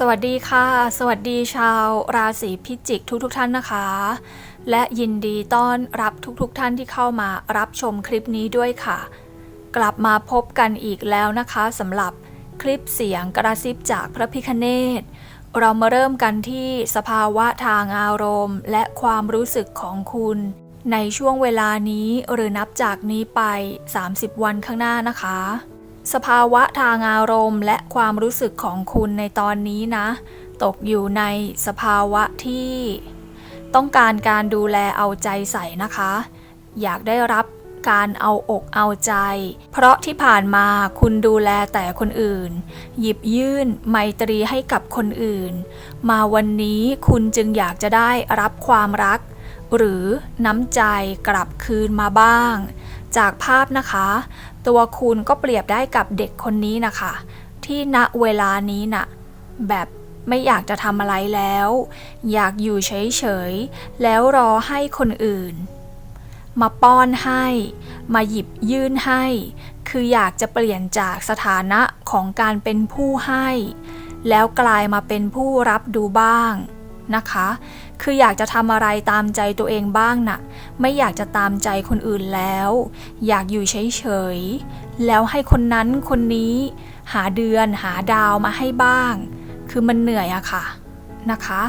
สวัสดีค่ะ สวัสดีชาวราศีพิจิกทุกทุกท่านนะคะ และยินดีต้อนรับทุกๆทท่านที่เข้ามารับชมคลิปนี้ด้วยค่ะ กลับมาพบกันอีกแล้วนะคะสำหรับคลิปเสียงกระซิบจากพระพิคเนตเรามาเริ่มกันที่สภาวะทางอารมณ์ และความรู้สึกของคุณ ในช่วงเวลานี้หรือนับจากนี้ไป 30 วันข้างหน้านะคะ สภาวะทางอารมณ์และความรู้สึกของคุณในตอนนี้นะ ตกอยู่ในสภาวะที่ ต้องการการดูแลเอาใจใส่นะคะ อยากได้รับการเอาอกเอาใจ เพราะที่ผ่านมาคุณดูแลแต่คนอื่น หยิบยื่นไมตรีให้กับคนอื่น มาวันนี้คุณจึงอยากจะได้รับความรัก หรือน้ำใจกลับคืนมาบ้าง จากภาพนะคะ ตัวคุณก็เปรียบได้กับเด็กคนนี้นะคะ ที่ณเวลานี้น่ะแบบไม่อยากจะทำอะไรแล้ว อยากอยู่เฉยๆ แล้วรอให้คนอื่น มาป้อนให้ มาหยิบยื่นให้ คืออยากจะเปลี่ยนจากสถานะของการเป็นผู้ให้ แล้วกลายมาเป็นผู้รับดูบ้าง นะคะ คืออยากจะทำอะไรตามใจตัวเองบ้างน่ะ ไม่อยากจะตามใจคนอื่นแล้ว อยากอยู่เฉยๆ แล้วให้คนนั้นคนนี้หาเดือนหาดาวมาให้บ้าง คือมันเหนื่อยอะค่ะนะคะ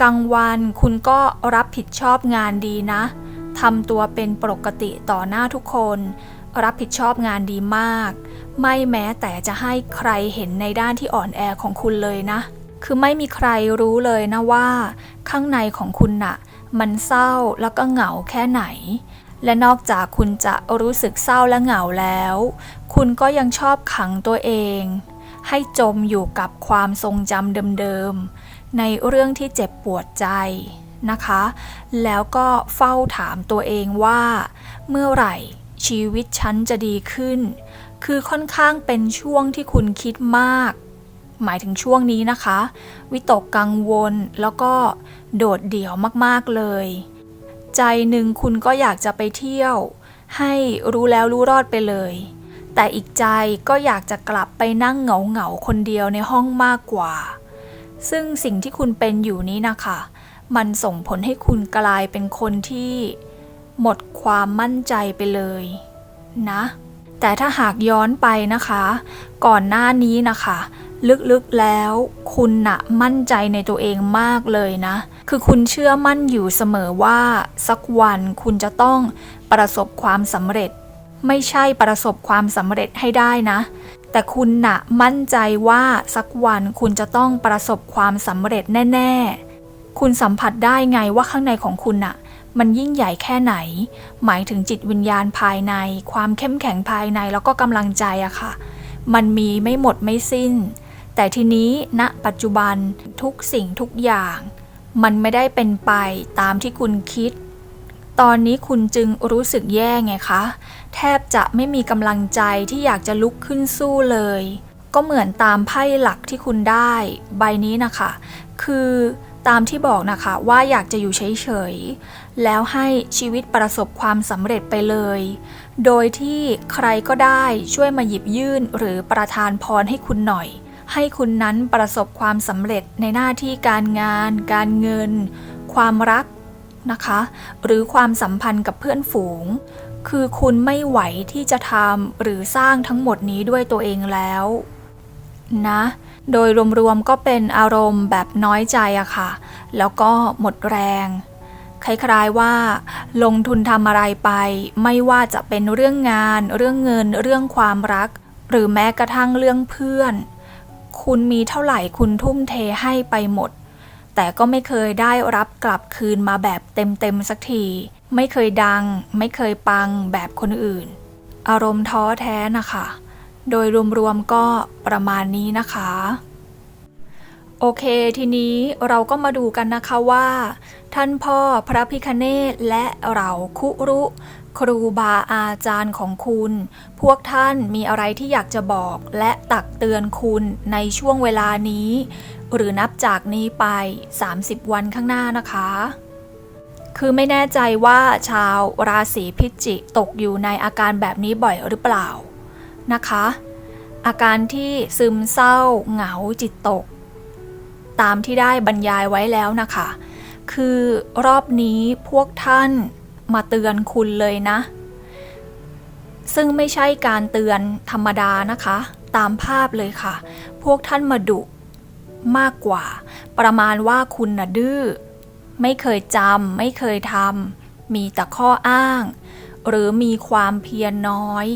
กลางวันคุณก็รับผิดชอบงานดีนะทำตัวเป็นปกติต่อหน้าทุกคน รับผิดชอบงานดีมาก ไม่แม้แต่จะให้ใครเห็นในด้านที่อ่อนแอของคุณเลยนะ คือไม่มีใครรู้เลยนะว่า ข้างในของคุณน่ะ มันเศร้าแล้วก็เหงาแค่ไหน และนอกจากคุณจะรู้สึกเศร้าและเหงาแล้ว คุณก็ยังชอบขังตัวเอง ให้จมอยู่กับความทรงจำเดิมๆ ในเรื่องที่เจ็บปวดใจนะคะ แล้วก็เฝ้าถามตัวเองว่า เมื่อไหร่ชีวิตฉันจะดีขึ้น คือค่อนข้างเป็นช่วงที่คุณคิดมาก หมายถึงช่วงนี้นะคะ วิตกกังวลแล้วก็โดดเดี่ยวมากๆเลย ใจหนึ่งคุณก็อยากจะไปเที่ยว ให้รู้แล้วรู้รอดไปเลย แต่อีกใจก็อยากจะกลับไปนั่งเหงาเหงาคนเดียวในห้องมากกว่า ซึ่งสิ่งที่คุณเป็นอยู่นี้นะคะ มันส่งผลให้คุณกลายเป็นคนที่หมดความมั่นใจไปเลยนะแต่ถ้าหากย้อนไปนะคะ ก่อนหน้านี้นะคะ ลึกๆแล้วคุณนะมั่นใจในตัวเองมากเลยนะ คือคุณเชื่อมั่นอยู่เสมอว่า สักวันคุณจะต้องประสบความสำเร็จ ไม่ใช่ประสบความสำเร็จให้ได้นะ แต่คุณนะมั่นใจว่าสักวันคุณจะต้องประสบความสำเร็จแน่ ๆ คุณสัมผัสได้ไงว่าข้างในของคุณน่ะมันยิ่งใหญ่แค่ไหน หมายถึงจิตวิญญาณภายใน ความเข้มแข็งภายในแล้วก็กำลังใจอะค่ะ มันมีไม่หมดไม่สิ้น แต่ทีนี้ณปัจจุบันทุกสิ่งทุกอย่าง มันไม่ได้เป็นไปตามที่คุณคิด ตอนนี้คุณจึงรู้สึกแย่ไงคะ แทบจะไม่มีกำลังใจที่อยากจะลุกขึ้นสู้เลย ก็เหมือนตามไพ่หลักที่คุณได้ ใบนี้นะคะ คือตามที่บอกนะคะว่าอยากจะอยู่เฉยๆ แล้วให้ชีวิตประสบความสำเร็จไปเลย โดยที่ใครก็ได้ช่วยมาหยิบยื่นหรือประทานพรให้คุณหน่อย ให้คุณนั้นประสบความสำเร็จในหน้าที่การงาน การเงิน ความรักนะคะ หรือความสัมพันธ์กับเพื่อนฝูง คือคุณไม่ไหวที่จะทำหรือสร้างทั้งหมดนี้ด้วยตัวเองแล้วนะ โดยรวมๆก็เป็นอารมณ์แบบน้อยใจอะค่ะ แล้วก็หมดแรง คล้ายๆว่า ลงทุนทำอะไรไป ไม่ว่าจะเป็นเรื่องงาน เรื่องเงิน เรื่องความรัก หรือแม้กระทั่งเรื่องเพื่อน คุณมีเท่าไหร่คุณทุ่มเทให้ไปหมด แต่ก็ไม่เคยได้รับกลับคืนมาแบบเต็มๆสักที ไม่เคยดัง ไม่เคยปังแบบคนอื่น อารมณ์ท้อแท้นะคะ โดยรวมๆก็ประมาณนี้นะคะ โอเค ทีนี้เราก็มาดูกันนะคะว่า ท่านพ่อพระพิคเนตและเราคุรุ ครูบาอาจารย์ของคุณ พวกท่านมีอะไรที่อยากจะบอกและตักเตือนคุณในช่วงเวลานี้ หรือนับจากนี้ไป 30 วันข้างหน้านะคะ คือไม่แน่ใจว่าชาวราศีพิจิกตกอยู่ในอาการแบบนี้บ่อยหรือเปล่านะคะ อาการที่ซึมเศร้า เหงาจิตตก ตามที่ได้บรรยายไว้แล้วนะคะ คือรอบนี้พวกท่าน มาเตือนคุณเลยนะ ซึ่งไม่ใช่การเตือนธรรมดานะคะ ตามภาพเลยค่ะ พวกท่านมาดุมากกว่า ประมาณว่าคุณน่ะดื้อไม่เคยจำไม่เคยทำมีแต่ข้ออ้าง หรือมีความเพียรน้อย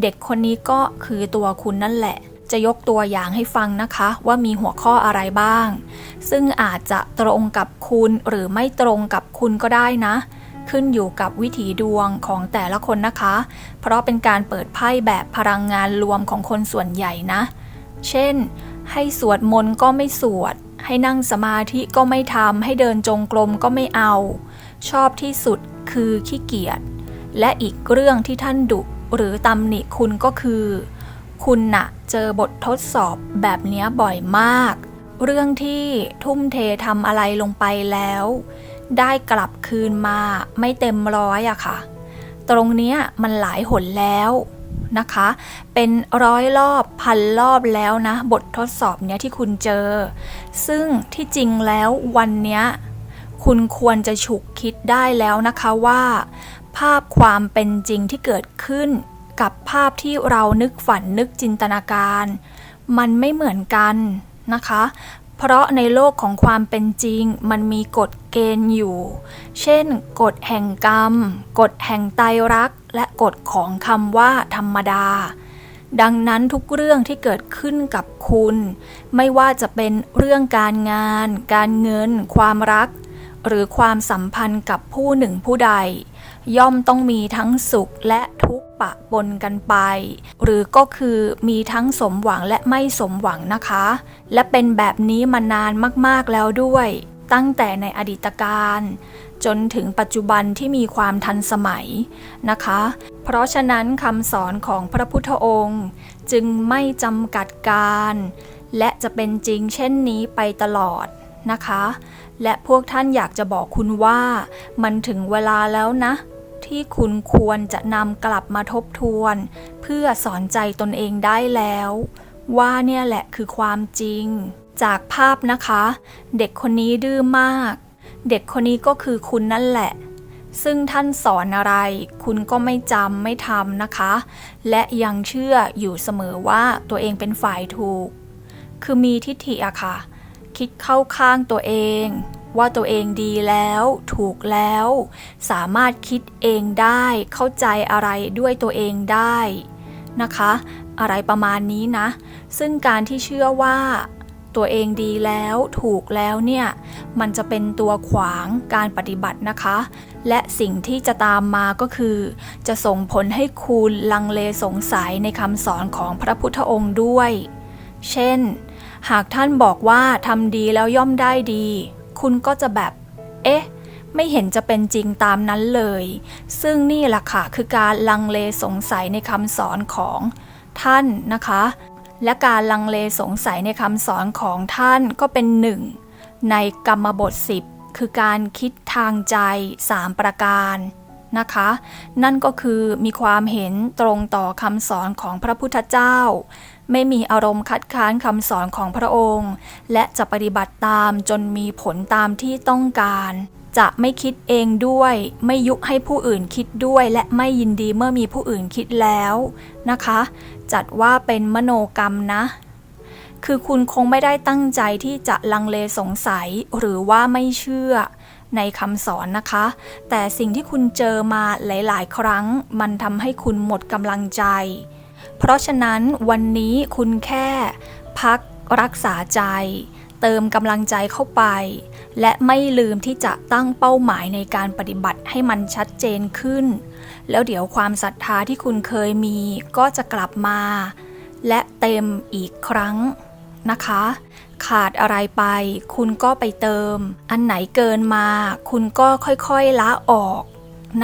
เด็กคนนี้ก็คือตัวคุณนั่นแหละ จะยกตัวอย่างให้ฟังนะคะ ว่ามีหัวข้ออะไรบ้าง ซึ่งอาจจะตรงกับคุณหรือไม่ตรงกับคุณก็ได้นะ ขึ้นอยู่กับวิถีดวงของแต่ละคนนะคะ เพราะเป็นการเปิดไพ่แบบพลังงานรวมของคนส่วนใหญ่นะ เช่น ให้สวดมนต์ก็ไม่สวด ให้นั่งสมาธิก็ไม่ทำให้เดินจงกรมก็ไม่เอา ชอบที่สุดคือขี้เกียจและอีกเรื่องที่ท่านดุหรือตำหนิคุณก็คือ คุณน่ะเจอบททดสอบแบบเนี้ยบ่อยมาก เรื่องที่ทุ่มเททำอะไรลงไปแล้ว ได้กลับคืนมาไม่เต็มร้อยอะค่ะ ตรงเนี้ยมันหลายหนแล้วนะคะ เป็นร้อยรอบพันรอบแล้วนะ บททดสอบเนี้ยที่คุณเจอ ซึ่งที่จริงแล้ววันเนี้ยคุณควรจะฉุกคิดได้แล้วนะคะว่า ภาพความเป็นจริงที่เกิดขึ้น กับภาพที่เรานึกฝันนึกจินตนาการ มันไม่เหมือนกันนะคะ เพราะในโลกของความเป็นจริงมันมีกฎเกณฑ์อยู่ เช่น กฎแห่งกรรม กฎแห่งไตรรัก และกฎของคำว่าธรรมดา ดังนั้นทุกเรื่องที่เกิดขึ้นกับคุณ ไม่ว่าจะเป็นเรื่องการงาน การเงิน ความรัก หรือความสัมพันธ์กับผู้หนึ่งผู้ใด ย่อมต้องมีทั้งสุขและทุกข์ปะปนกันไป หรือก็คือมีทั้งสมหวังและไม่สมหวังนะคะ และเป็นแบบนี้มานานมากๆแล้วด้วย ตั้งแต่ในอดีตการ จนถึงปัจจุบันที่มีความทันสมัยนะคะ เพราะฉะนั้นคำสอนของพระพุทธองค์ จึงไม่จำกัดการ และจะเป็นจริงเช่นนี้ไปตลอดนะคะและพวกท่านอยากจะบอกคุณว่า มันถึงเวลาแล้วนะ ที่คุณควรจะนำกลับมาทบทวน เพื่อสอนใจตนเองได้แล้ว ว่าเนี่ยแหละคือความจริง จากภาพนะคะ เด็กคนนี้ดื้อมาก เด็กคนนี้ก็คือคุณนั่นแหละ ซึ่งท่านสอนอะไร คุณก็ไม่จำไม่ทำนะคะ และยังเชื่ออยู่เสมอว่าตัวเองเป็นฝ่ายถูก คือมีทิฏฐิอะค่ะ คิดเข้าข้างตัวเอง ว่าตัวเองดีแล้วถูกแล้ว สามารถคิดเองได้ เข้าใจอะไรด้วยตัวเองได้นะคะ อะไรประมาณนี้นะ ซึ่งการที่เชื่อว่า ตัวเองดีแล้วถูกแล้วเนี่ย มันจะเป็นตัวขวางการปฏิบัตินะคะ และสิ่งที่จะตามมาก็คือ จะส่งผลให้คุณลังเลสงสัยในคำสอนของพระพุทธองค์ด้วย เช่น หากท่านบอกว่าทำดีแล้วย่อมได้ดี คุณก็จะแบบ เอ๊ะ ไม่เห็นจะเป็นจริงตามนั้นเลย ซึ่งนี่แหละค่ะคือการลังเลสงสัยในคำสอนของท่านนะคะ และการลังเลสงสัยในคำสอนของท่านก็เป็นหนึ่งในกรรมบท 10 คือการคิดทางใจ 3 ประการนะคะ นั่นก็คือมีความเห็นตรงต่อคำสอนของพระพุทธเจ้า ไม่มีอารมณ์คัดค้านคำสอนของพระองค์ และจะปฏิบัติตามจนมีผลตามที่ต้องการ จะไม่คิดเองด้วย ไม่ยุให้ผู้อื่นคิดด้วย และไม่ยินดีเมื่อมีผู้อื่นคิดแล้วนะคะ จัดว่าเป็นมโนกรรมนะคือคุณคงไม่ได้ตั้งใจที่จะลังเลสงสัยหรือว่าไม่เชื่อในคำสอนนะคะ แต่สิ่งที่คุณเจอมาหลาย ๆ ครั้ง มันทำให้คุณหมดกำลังใจ เพราะฉะนั้นวันนี้คุณแค่พักรักษาใจ เติมกำลังใจเข้าไป และไม่ลืมที่จะตั้งเป้าหมายในการปฏิบัติให้มันชัดเจนขึ้น แล้วเดี๋ยวความศรัทธาที่คุณเคยมีก็จะกลับมา และเต็มอีกครั้งนะคะ ขาดอะไรไป คุณก็ไปเติม อันไหนเกินมา คุณก็ค่อยๆละออก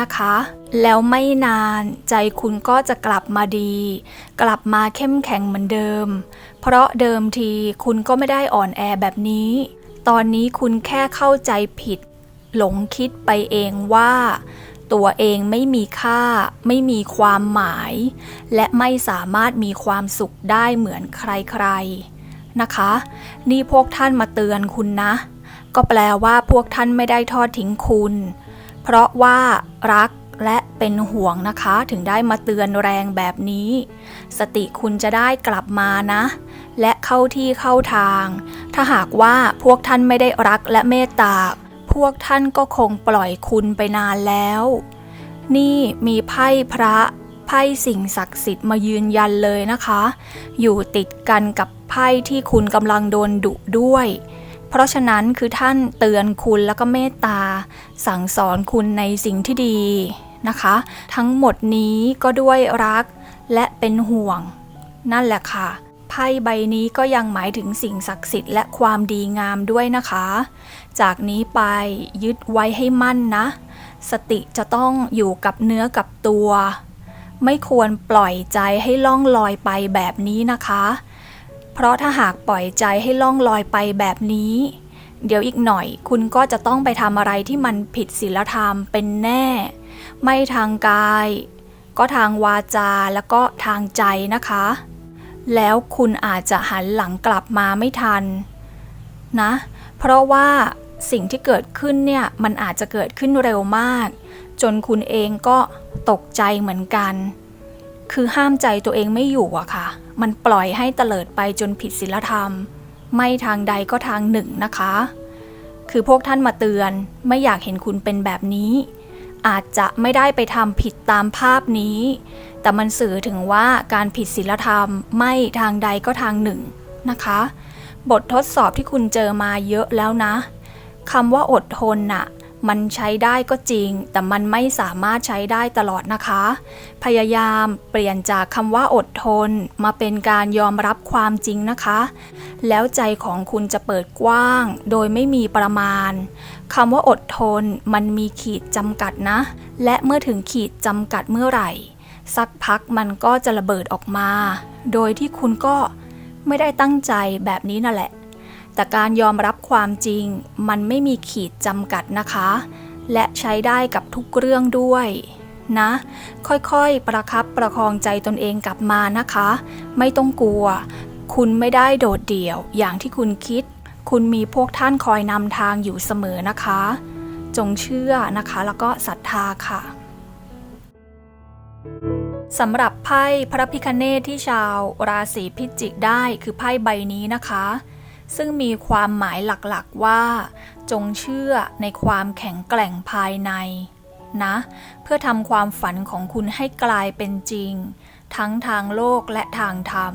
นะคะ แล้วไม่นานใจคุณก็จะกลับมาดี กลับมาเข้มแข็งเหมือนเดิม เพราะเดิมทีคุณก็ไม่ได้อ่อนแอแบบนี้ ตอนนี้คุณแค่เข้าใจผิด หลงคิดไปเองว่า ตัวเองไม่มีค่า ไม่มีความหมาย และไม่สามารถมีความสุขได้เหมือนใครๆนะคะ นี่พวกท่านมาเตือนคุณนะ ก็แปลว่าพวกท่านไม่ได้ทอดทิ้งคุณ เพราะว่ารักและเป็นห่วงนะคะ ถึงได้มาเตือนแรงแบบนี้ สติคุณจะได้กลับมานะ และเข้าที่เข้าทาง ถ้าหากว่าพวกท่านไม่ได้รักและเมตตา พวกท่านก็คงปล่อยคุณไปนานแล้ว นี่มีไพ่พระไพ่สิ่งศักดิ์สิทธิ์มายืนยันเลยนะคะ อยู่ติดกันกับไพ่ที่คุณกำลังโดนดุด้วย เพราะฉะนั้นคือท่านเตือนคุณแล้วก็เมตตา สั่งสอนคุณในสิ่งที่ดีนะคะ ทั้งหมดนี้ก็ด้วยรักและเป็นห่วง นั่นแหละค่ะไพ่ใบนี้ก็ยังหมายถึงสิ่งศักดิ์สิทธิ์และความดีงามด้วยนะคะ จากนี้ไปยึดไว้ให้มั่นนะ สติจะต้องอยู่กับเนื้อกับตัว ไม่ควรปล่อยใจให้ล่องลอยไปแบบนี้นะคะ เพราะถ้าหากปล่อยใจให้ล่องลอยไปแบบนี้ เดี๋ยวอีกหน่อยคุณก็จะต้องไปทำอะไรที่มันผิดศีลธรรมเป็นแน่ ไม่ทางกาย ก็ทางวาจาแล้วก็ทางใจนะคะ แล้วคุณอาจจะหันหลังกลับมาไม่ทัน นะ เพราะว่าสิ่งที่เกิดขึ้นเนี่ยมันอาจจะเกิดขึ้นเร็วมาก จนคุณเองก็ตกใจเหมือนกัน คือห้ามใจตัวเองไม่อยู่อะค่ะ มันปล่อยให้เตลิดไปจนผิดศีลธรรม ไม่ทางใดก็ทางหนึ่งนะคะ คือพวกท่านมาเตือนไม่อยากเห็นคุณเป็นแบบนี้ อาจจะไม่ได้ไปทำผิดตามภาพนี้ แต่มันสื่อถึงว่าการผิดศีลธรรมไม่ทางใดก็ทางหนึ่งนะคะ บททดสอบที่คุณเจอมาเยอะแล้วนะคำว่าอดทนน่ะ มันใช้ได้ก็จริง แต่มันไม่สามารถใช้ได้ตลอดนะคะ พยายามเปลี่ยนจากคำว่าอดทน มาเป็นการยอมรับความจริงนะคะ แล้วใจของคุณจะเปิดกว้าง โดยไม่มีประมาณคำว่าอดทน มันมีขีดจำกัดนะ และเมื่อถึงขีดจำกัดเมื่อไหร่ สักพักมันก็จะระเบิดออกมา โดยที่คุณก็ไม่ได้ตั้งใจแบบนี้นั่นแหละ แต่การยอมรับความจริง มันไม่มีขีดจำกัดนะคะ และใช้ได้กับทุกเรื่องด้วย นะ ค่อยๆ ประคับประคองใจตนเองกลับมานะคะ ไม่ต้องกลัว คุณไม่ได้โดดเดี่ยวอย่างที่คุณคิด คุณมีพวกท่านคอยนำทางอยู่เสมอนะคะ จงเชื่อนะคะ แล้วก็ศรัทธาค่ะสำหรับไพ่พระพิคเนตที่ชาวราศีพิจิกได้คือไพ่ใบนี้นะคะ ซึ่งมีความหมายหลักๆว่า จงเชื่อในความแข็งแกร่งภายใน นะ เพื่อทำความฝันของคุณให้กลายเป็นจริง ทั้งทางโลกและทางธรรม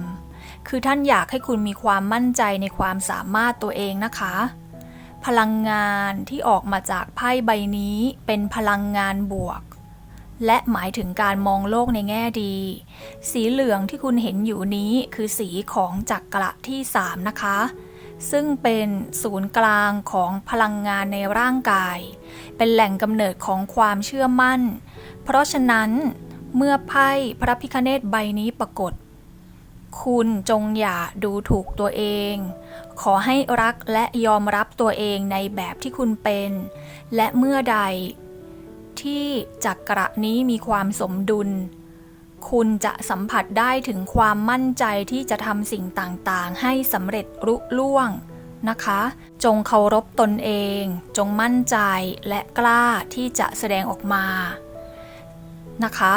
คือท่านอยากให้คุณมีความมั่นใจในความสามารถตัวเองนะคะ พลังงานที่ออกมาจากไพ่ใบนี้เป็นพลังงานบวกและหมายถึงการมองโลกในแง่ดี สีเหลืองที่คุณเห็นอยู่นี้คือสีของจักระที่ 3 นะคะ ซึ่งเป็นศูนย์กลางของพลังงานในร่างกาย เป็นแหล่งกำเนิดของความเชื่อมั่น เพราะฉะนั้นเมื่อไพ่พระพิคเนตใบนี้ปรากฏ คุณจงอย่าดูถูกตัวเอง ขอให้รักและยอมรับตัวเองในแบบที่คุณเป็น และเมื่อใดที่จักระนี้มีความสมดุล คุณจะสัมผัสได้ถึงความมั่นใจที่จะทำสิ่งต่างๆ ให้สำเร็จรุล่วงนะคะ จงเคารพตนเอง จงมั่นใจและกล้าที่จะแสดงออกมานะคะ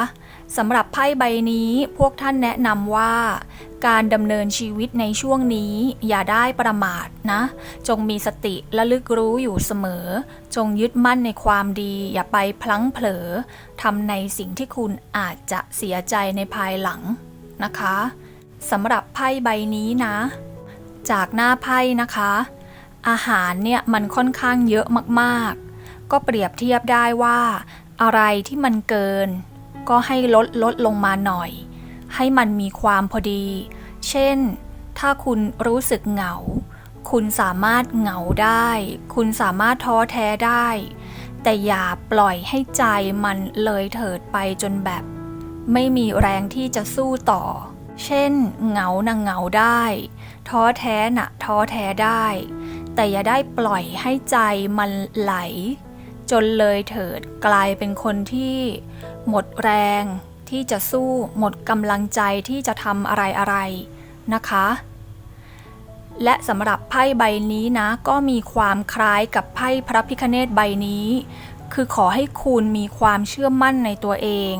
สำหรับไพ่ใบนี้พวกท่านแนะนำว่า การดำเนินชีวิตในช่วงนี้อย่าได้ประมาทนะ จงมีสติและลึกรู้อยู่เสมอ จงยึดมั่นในความดี อย่าไปพลั้งเผลอทำในสิ่งที่คุณอาจจะเสียใจในภายหลังนะคะสำหรับไพ่ใบนี้นะ จากหน้าไพ่นะคะ อาหารเนี่ยมันค่อนข้างเยอะมากๆ ก็เปรียบเทียบได้ว่า อะไรที่มันเกิน ก็ให้ลดลดลงมาหน่อย ให้มันมีความพอดี เช่น ถ้าคุณรู้สึกเหงา คุณสามารถเหงาได้ คุณสามารถท้อแท้ได้ แต่อย่าปล่อยให้ใจมันเลยเถิดไปจนแบบ ไม่มีแรงที่จะสู้ต่อ เช่น เหงานะเหงาได้ ท้อแท้นะท้อแท้ได้ แต่อย่าได้ปล่อยให้ใจมันไหล จนเลยเถิดกลายเป็นคนที่หมดแรงที่จะสู้หมดกำลังใจที่จะทำอะไรอะไรนะคะ และสำหรับไพ่ใบนี้นะ ก็มีความคล้ายกับไพ่พระพิคเนตใบนี้ คือขอให้คุณมีความเชื่อมั่นในตัวเอง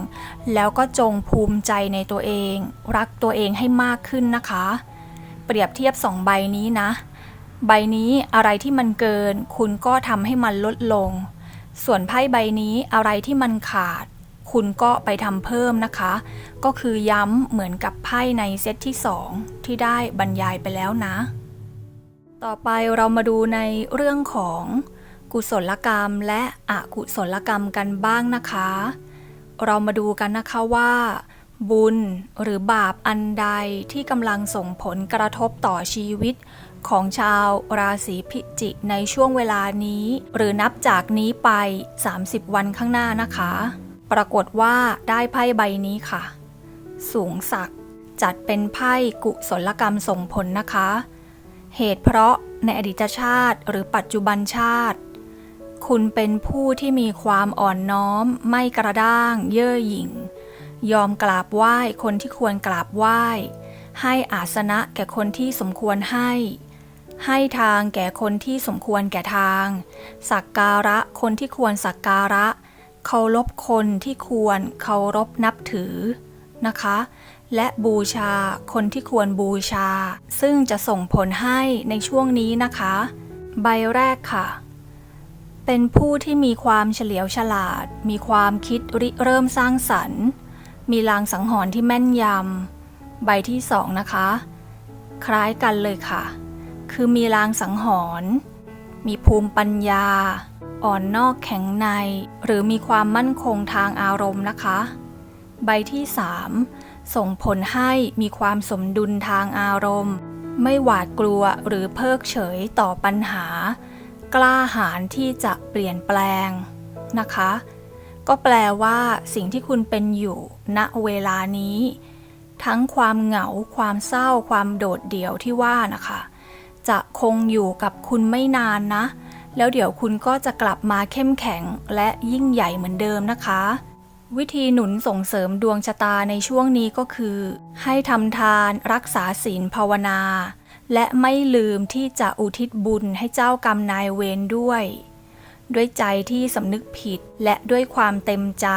แล้วก็จงภูมิใจในตัวเอง รักตัวเองให้มากขึ้นนะคะ เปรียบเทียบสองใบนี้นะ ใบนี้อะไรที่มันเกิน คุณก็ทำให้มันลดลง ส่วนไพ่ใบนี้อะไรที่มันขาด คุณก็ไปทำเพิ่มนะคะ ก็คือย้ำเหมือนกับไพ่ในเซตที่ 2 ที่ได้บรรยายไปแล้วนะ ต่อไปเรามาดูในเรื่องของกุศลกรรมและอกุศลกรรมกันบ้างนะคะ เรามาดูกันนะคะว่า บุญหรือบาปอันใดที่กำลังส่งผลกระทบต่อชีวิต ของชาวราศีพิจิกในช่วงเวลานี้ หรือนับจากนี้ไป 30 วันข้างหน้านะคะ ปรากฏว่าได้ไพ่ใบนี้ค่ะ สูงศักดิ์จัดเป็นไพ่กุศลกรรมส่งผลนะคะ เหตุเพราะในอดีตชาติหรือปัจจุบันชาติ คุณเป็นผู้ที่มีความอ่อนน้อม ไม่กระด้าง เย่อหยิ่ง ยอมกราบไหว้คนที่ควรกราบไหว้ให้อาสนะแก่คนที่สมควรให้ ให้ทางแก่คนที่สมควรแก่ทาง สักการะคนที่ควรสักการะ เคารพคนที่ควรเคารพนับถือนะคะ และบูชาคนที่ควรบูชา ซึ่งจะส่งผลให้ในช่วงนี้นะคะ ใบแรกค่ะ เป็นผู้ที่มีความเฉลียวฉลาด มีความคิดริเริ่มสร้างสรรค์ มีลางสังหรณ์ที่แม่นยำ ใบที่สองนะคะ คล้ายกันเลยค่ะ คือมีลางสังหรณ์มีภูมิปัญญา อ่อนนอกแข็งใน หรือมีความมั่นคงทางอารมณ์นะคะ ใบที่สามส่งผลให้มีความสมดุลทางอารมณ์ ไม่หวาดกลัวหรือเพิกเฉยต่อปัญหา กล้าหาญที่จะเปลี่ยนแปลงนะคะ ก็แปลว่า สิ่งที่คุณเป็นอยู่ ณเวลานี้ ทั้งความเหงา ความเศร้า ความโดดเดี่ยวที่ว่านะคะ จะคงอยู่กับคุณไม่นานนะ แล้วเดี๋ยวคุณก็จะกลับมาเข้มแข็งและยิ่งใหญ่เหมือนเดิมนะคะ วิธีหนุนส่งเสริมดวงชะตาในช่วงนี้ก็คือ ให้ทำทานรักษาศีลภาวนา และไม่ลืมที่จะอุทิศบุญให้เจ้ากรรมนายเวรด้วย ด้วยใจที่สำนึกผิดและด้วยความเต็มใจ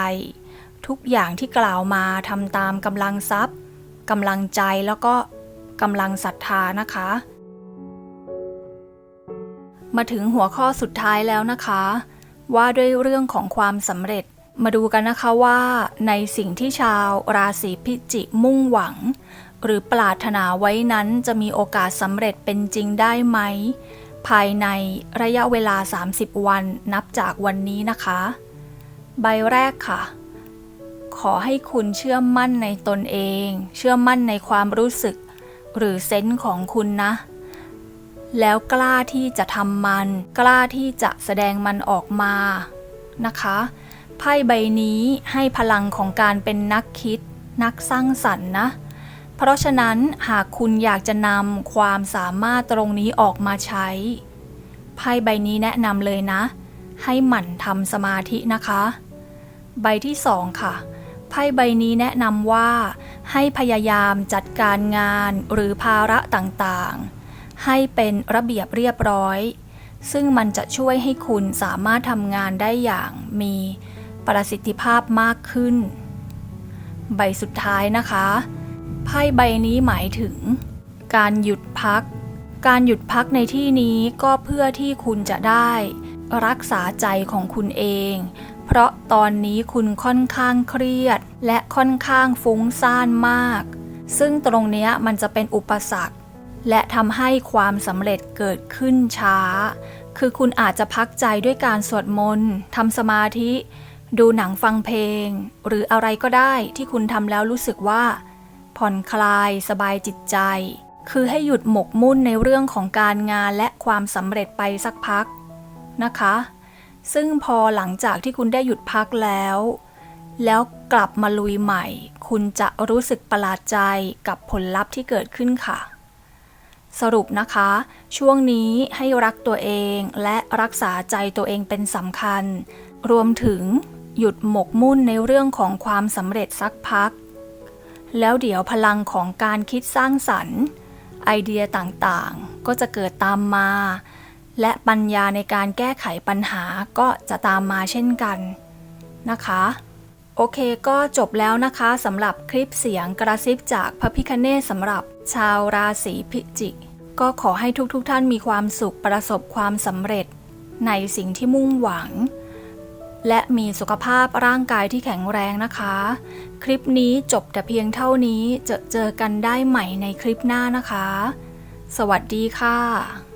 ทุกอย่างที่กล่าวมาทำตามกำลังทรัพย์กำลังใจแล้วก็กำลังศรัทธานะคะ มาถึงหัวข้อสุดท้ายแล้วนะคะ ว่าด้วยเรื่องของความสำเร็จ มาดูกันนะคะว่า ในสิ่งที่ชาวราศีพิจิกมุ่งหวัง หรือปรารถนาไว้นั้นจะมีโอกาสสำเร็จเป็นจริงได้ไหม ภายในระยะเวลา 30 วันนับจากวันนี้นะคะ ใบแรกค่ะขอให้คุณเชื่อมั่นในตนเอง เชื่อมั่นในความรู้สึก หรือเซนส์ของคุณนะ แล้วกล้าที่จะทำมัน กล้าที่จะแสดงมันออกมานะคะไพ่ใบนี้ให้พลังของการเป็นนักคิด นักสร้างสรรค์นะ เพราะฉะนั้นหากคุณอยากจะนำความสามารถตรงนี้ออกมาใช้ไพ่ใบนี้แนะนำเลยนะ ให้หมั่นทำสมาธินะคะ ใบที่สองค่ะไพ่ใบนี้แนะนำว่า ให้พยายามจัดการงานหรือภาระต่างๆ ให้เป็นระเบียบเรียบร้อย ซึ่งมันจะช่วยให้คุณสามารถทำงานได้อย่างมีประสิทธิภาพมากขึ้น ใบสุดท้ายนะคะไพ่ใบนี้หมายถึง การหยุดพัก การหยุดพักในที่นี้ก็เพื่อที่คุณจะได้ รักษาใจของคุณเอง เพราะตอนนี้คุณค่อนข้างเครียด และค่อนข้างฟุ้งซ่านมาก ซึ่งตรงนี้มันจะเป็นอุปสรรค และทำให้ความสำเร็จเกิดขึ้นช้า คือคุณอาจจะพักใจด้วยการสวดมนต์ทำสมาธิ ดูหนังฟังเพลง หรืออะไรก็ได้ที่คุณทำแล้วรู้สึกว่า ผ่อนคลายสบายจิตใจ คือให้หยุดหมกมุ่นในเรื่องของการงานและความสำเร็จไปสักพักนะคะ ซึ่งพอหลังจากที่คุณได้หยุดพักแล้ว แล้วกลับมาลุยใหม่ คุณจะรู้สึกประหลาดใจกับผลลัพธ์ที่เกิดขึ้นค่ะ สรุปนะคะ ช่วงนี้ให้รักตัวเองและรักษาใจตัวเองเป็นสำคัญ รวมถึงหยุดหมกมุ่นในเรื่องของความสำเร็จสักพัก แล้วเดี๋ยวพลังของการคิดสร้างสรรค์ ไอเดียต่างๆ ก็จะเกิดตามมา และปัญญาในการแก้ไขปัญหาก็จะตามมาเช่นกันนะคะ โอเคก็จบแล้วนะคะสำหรับคลิปเสียงกระซิบจากพระพิคเนศสำหรับ ชาวราศีพิจิก ก็ขอให้ทุกๆทท่านมีความสุขประสบความสำเร็จ ในสิ่งที่มุ่งหวัง และมีสุขภาพร่างกายที่แข็งแรงนะคะ คลิปนี้จบแต่เพียงเท่านี้จะเจอกันได้ใหม่ในคลิปหน้านะคะ สวัสดีค่ะ